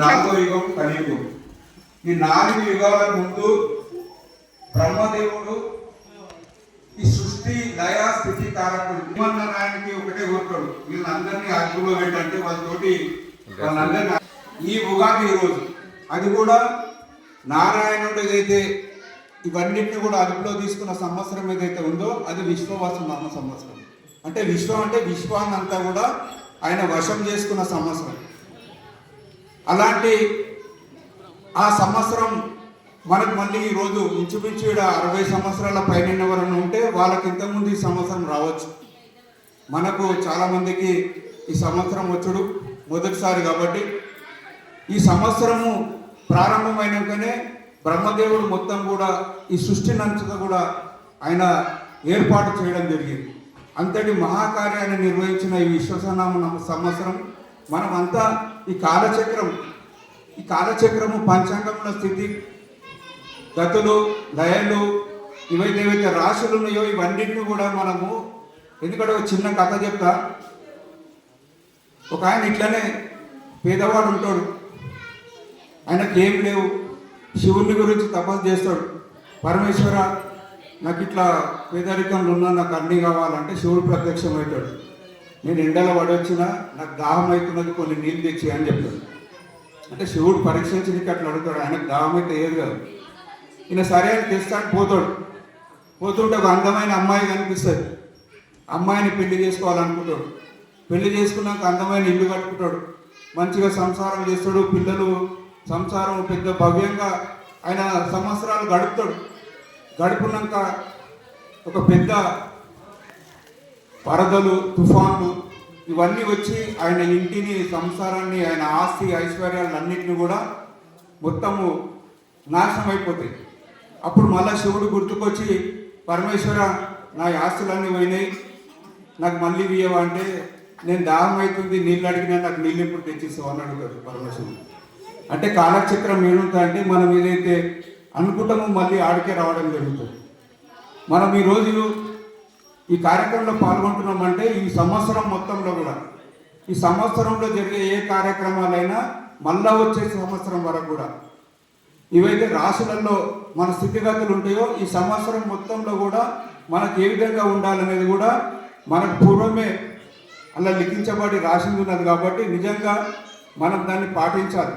నాలుగో యుగం కలియుగం. ఈ నాలుగు యుగాల ముందు బ్రహ్మదేవుడు ఈ సృష్టి దయా స్థితి కారకుడు. హిమన్నారాయణకి ఒకటే కోరుతాడు వీళ్ళందరినీ అగ్గులో పెట్టంటే వాళ్ళతోటి వాళ్ళందరినీ ఈ ఉగాది రోజు అది కూడా నారాయణుడు ఏదైతే ఇవన్నిటిని కూడా అదుపులో తీసుకున్న సంవత్సరం ఏదైతే ఉందో అది విశ్వవాసం నామ సంవత్సరం. అంటే విశ్వం అంటే విశ్వాన్ని అంతా కూడా ఆయన వశం చేసుకున్న సంవత్సరం. అలాంటి ఆ సంవత్సరం మనకు మళ్ళీ ఈరోజు ఇంచుమించు ఈడ అరవై సంవత్సరాల పైన ఎవరైనా ఉంటే వాళ్ళకి ఇంతకుముందు ఈ సంవత్సరం రావచ్చు. మనకు చాలామందికి ఈ సంవత్సరం వచ్చుడు మొదటిసారి కాబట్టి ఈ సంవత్సరము ప్రారంభమైనాకనే బ్రహ్మదేవుడు మొత్తం కూడా ఈ సృష్టి అంతటా కూడా ఆయన ఏర్పాటు చేయడం జరిగింది. అంతటి మహాకార్యాన్ని నిర్వహించిన ఈ విశ్వసనామ సంవత్సరం మనమంతా ఈ కాలచక్రం ఈ కాలచక్రము పంచాంగంలో స్థితి గతులు లయలు ఇవైతే ఏవైతే రాశులు ఉన్నాయో ఇవన్నింటినీ కూడా మనము ఎందుకంటే ఒక చిన్న కథ చెప్తా. ఒక ఆయన ఇట్లనే పేదవాడు ఉంటాడు. ఆయనకి ఏం లేవు. శివుని గురించి తపస్సు చేస్తాడు. పరమేశ్వర నాకు ఇట్లా పేదరికంలో ఉన్నా నాకు అన్నీ కావాలంటే శివుడు ప్రత్యక్షమవుతాడు. నేను ఎండలో పడొచ్చినా నాకు దాహం అవుతున్నది కొన్ని నీళ్ళు తెచ్చి అని చెప్తాడు అంటే శివుడు పరీక్షించడానికి అట్లా అడుగుతాడు ఆయనకు దాహం అయితే ఏది కాదు. ఈయన సరే అని తెస్తాడు పోతాడు. పోతుంటే ఒక అందమైన అమ్మాయి కనిపిస్తుంది. అమ్మాయిని పెళ్ళి చేసుకోవాలనుకుంటాడు. పెళ్ళి చేసుకున్నాక అందమైన ఇల్లు కట్టుకుంటాడు. మంచిగా సంసారం చేస్తాడు పిల్లలు సంసారం పెద్ద భవ్యంగా ఆయన సంవత్సరాలు గడుపుతాడు. గడుపున్నాక ఒక పెద్ద వరదలు తుఫాన్లు ఇవన్నీ వచ్చి ఆయన ఇంటిని సంసారాన్ని ఆయన ఆస్తి ఐశ్వర్యాలన్నింటినీ కూడా మొత్తము నాశనం అయిపోతాయి. అప్పుడు మళ్ళా శివుడు గుర్తుకొచ్చి పరమేశ్వర నా ఆస్తులన్నీ పోయినాయి. నాకు మళ్ళీ ఇవ్వవా అంటే నేను దాహం అవుతుంది నీళ్ళు అడిగినా నాకు నీళ్ళు ఎప్పుడు తెచ్చిస్తావు? అని అడుగుతాడు పరమేశ్వరుడు. అంటే కాలక్షేత్రం ఏముంటుంది అంటే మనం ఏదైతే అనుకుంటామో మళ్ళీ ఆడికే రావడం జరుగుతుంది. మనం ఈ రోజు ఈ కార్యక్రమంలో పాల్గొంటున్నామంటే ఈ సంవత్సరం మొత్తంలో కూడా. ఈ సంవత్సరంలో జరిగే ఏ కార్యక్రమాలైనా మళ్ళా వచ్చే సంవత్సరం వరకు కూడా. ఇవైతే రాశులలో మన స్థితిగతులు ఉంటాయో ఈ సంవత్సరం మొత్తంలో కూడా మనకు ఏ విధంగా ఉండాలనేది కూడా మనకు పూర్వమే అలా లిఖించబడి రాసింది ఉన్నది కాబట్టి నిజంగా మనం దాన్ని పాటించాలి.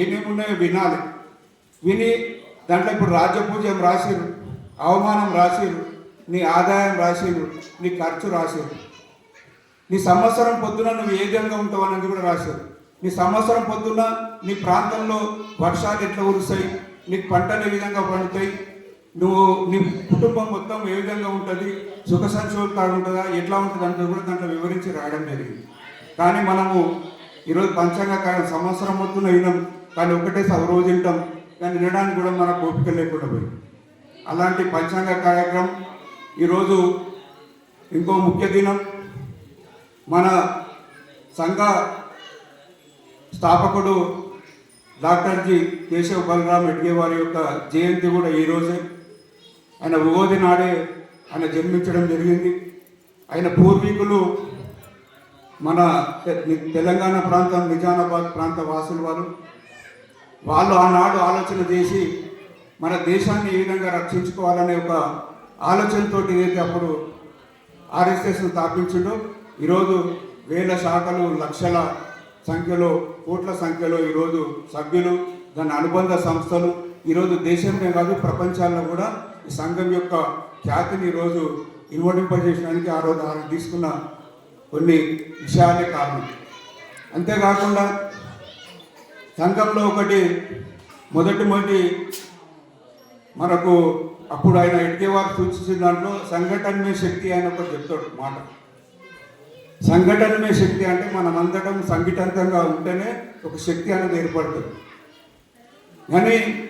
ఏమేమి ఉన్నాయో వినాలి. విని దాంట్లో ఇప్పుడు రాజ్యపూజ్యం రాసిరు అవమానం రాసిరు నీ ఆదాయం రాసిరు నీ ఖర్చు రాసిరు నీ సంవత్సరం పొద్దున నువ్వు ఏ విధంగా ఉంటావు అనేది కూడా రాశారు నీ సంవత్సరం పొద్దున నీ ప్రాంతంలో వర్షాలు ఎట్లా కురుస్తాయి నీకు పంటలు ఏ విధంగా పండుతాయి నువ్వు నీ కుటుంబం మొత్తం ఏ విధంగా ఉంటుంది సుఖ సంక్షోభం ఉంటుందా ఎట్లా ఉంటుంది అంటే కూడా దాంట్లో వివరించి రాయడం జరిగింది. కానీ మనము ఈరోజు పంచాంగ కాలం సంవత్సరం మొత్తం వినాం కానీ ఒకటే స- రోజు వింటాం కానీ వినడానికి కూడా మనకు ఓపిక లేకుండా పోయింది. అలాంటి పంచాంగ కార్యక్రమం ఈరోజు ఇంకో ముఖ్య దినం. మన సంఘ స్థాపకుడు డాక్టర్ జి కేశవ్ బలరాం ఎడ్గే వారి యొక్క జయంతి కూడా ఈరోజే ఆయన ఉగోది నాడే ఆయన జన్మించడం జరిగింది. ఆయన పూర్వీకులు మన తెలంగాణ ప్రాంతం నిజామాబాద్ ప్రాంత వాసులు వారు. వాళ్ళు ఆనాడు ఆలోచన చేసి మన దేశాన్ని ఏ విధంగా రక్షించుకోవాలనే ఒక ఆలోచనతో ఏదైతే అప్పుడు ఆర్ఎస్ఎస్ స్థాపించిండో. ఈరోజు వేల శాఖలు లక్షల సంఖ్యలో కోట్ల సంఖ్యలో ఈరోజు సభ్యులు దాని అనుబంధ సంస్థలు ఈరోజు దేశంలో కాదు ప్రపంచాల్లో కూడా ఈ సంఘం యొక్క ఖ్యాతిని ఈరోజు ఇన్వడింపజేయడానికి ఆ రోజు ఆయన తీసుకున్న కొన్ని విషయాలే కారణం. అంతేకాకుండా సంఘంలో ఒకటి మొదటి మొదటి మనకు అప్పుడు ఆయన ఎడ్కేవారు సూచించిన దాంట్లో సంఘటనమే శక్తి ఆయన ఒకటి చెప్తాడు మాట. సంఘటనమే శక్తి అంటే మనం అందడం సంఘటితంగా ఉంటేనే ఒక శక్తి అనేది ఏర్పడుతుంది. కానీ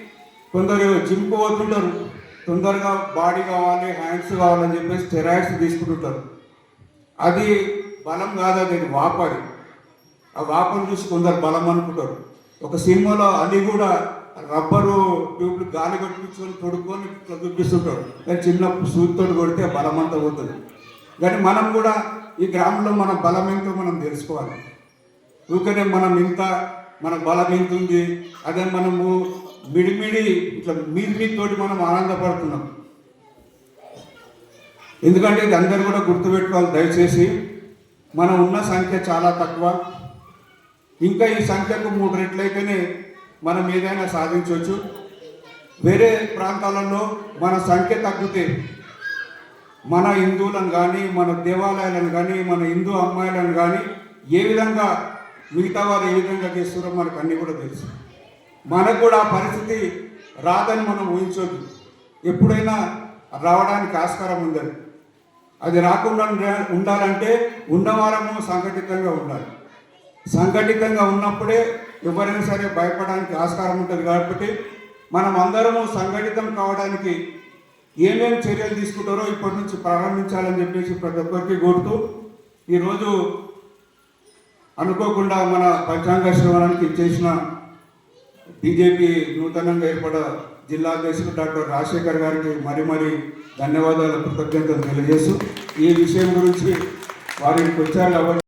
కొందరు జిమ్ పోతుంటారు. తొందరగా బాడీ కావాలి హ్యాండ్స్ కావాలని చెప్పేసి స్టెరాయిడ్స్ తీసుకుంటుంటారు. అది బలం కాదు అది వాపది ఆ వాపను చూసి కొందరు బలం అనుకుంటారు. ఒక సినిమాలో అది కూడా రబ్బరు ట్యూబ్లు గాలి కొట్టించుకొని తొడుక్కొని ఇట్లా కానీ చిన్న సూతితో కొడితే బలమంతా బలం అంతా పోతుంది. కానీ మనం కూడా ఈ గ్రామంలో మన బలం ఏంటో మనం తెలుసుకోవాలి. ఊకనే మనం ఇంత మన బలం ఎంత ఉంది అదే మనము మిడిమిడి ఇట్లా మీది తోటి మనం ఆనందపడుతున్నాం. ఎందుకంటే ఇది అందరూ కూడా గుర్తుపెట్టుకోవాలి దయచేసి. మనం ఉన్న సంఖ్య చాలా తక్కువ. ఇంకా ఈ సంఖ్యకు మూడు రెట్లయితేనే మనం ఏదైనా సాధించవచ్చు వేరే ప్రాంతాలలో మన సంఖ్య తగ్గితే మన హిందువులను కానీ మన దేవాలయాలను కానీ మన హిందూ అమ్మాయిలను కానీ ఏ విధంగా మిగతా వారు ఏ విధంగా చేస్తారో మనకు అన్నీ కూడా తెలుసు. మనకు కూడా ఆ పరిస్థితి రాదని మనం ఊహించొద్దు. ఎప్పుడైనా రావడానికి ఆస్కారం ఉందని అది రాకుండా ఉండాలంటే ఉన్నవారము సంఘటితంగా ఉండాలి. సంఘటితంగా ఉన్నప్పుడే ఎవరైనా సరే భయపడడానికి ఆస్కారం ఉంటుంది కాబట్టి మనం అందరము సంఘటితం కావడానికి ఏమేమి చర్యలు తీసుకుంటారో ఇప్పటి నుంచి ప్రారంభించాలని చెప్పేసి ప్రతి ఒక్కరికి కోరుతూ ఈరోజు అనుకోకుండా మన పంచాంగ శ్రవణానికి ఇచ్చేసిన బీజేపీ నూతనంగా ఏర్పడ జిల్లా అధ్యక్షుడు డాక్టర్ రాజశేఖర్ గారికి మరి మరి ధన్యవాదాలు కృతజ్ఞతలు తెలియజేస్తూ ఈ విషయం గురించి వారికి వచ్చారు కాబట్టి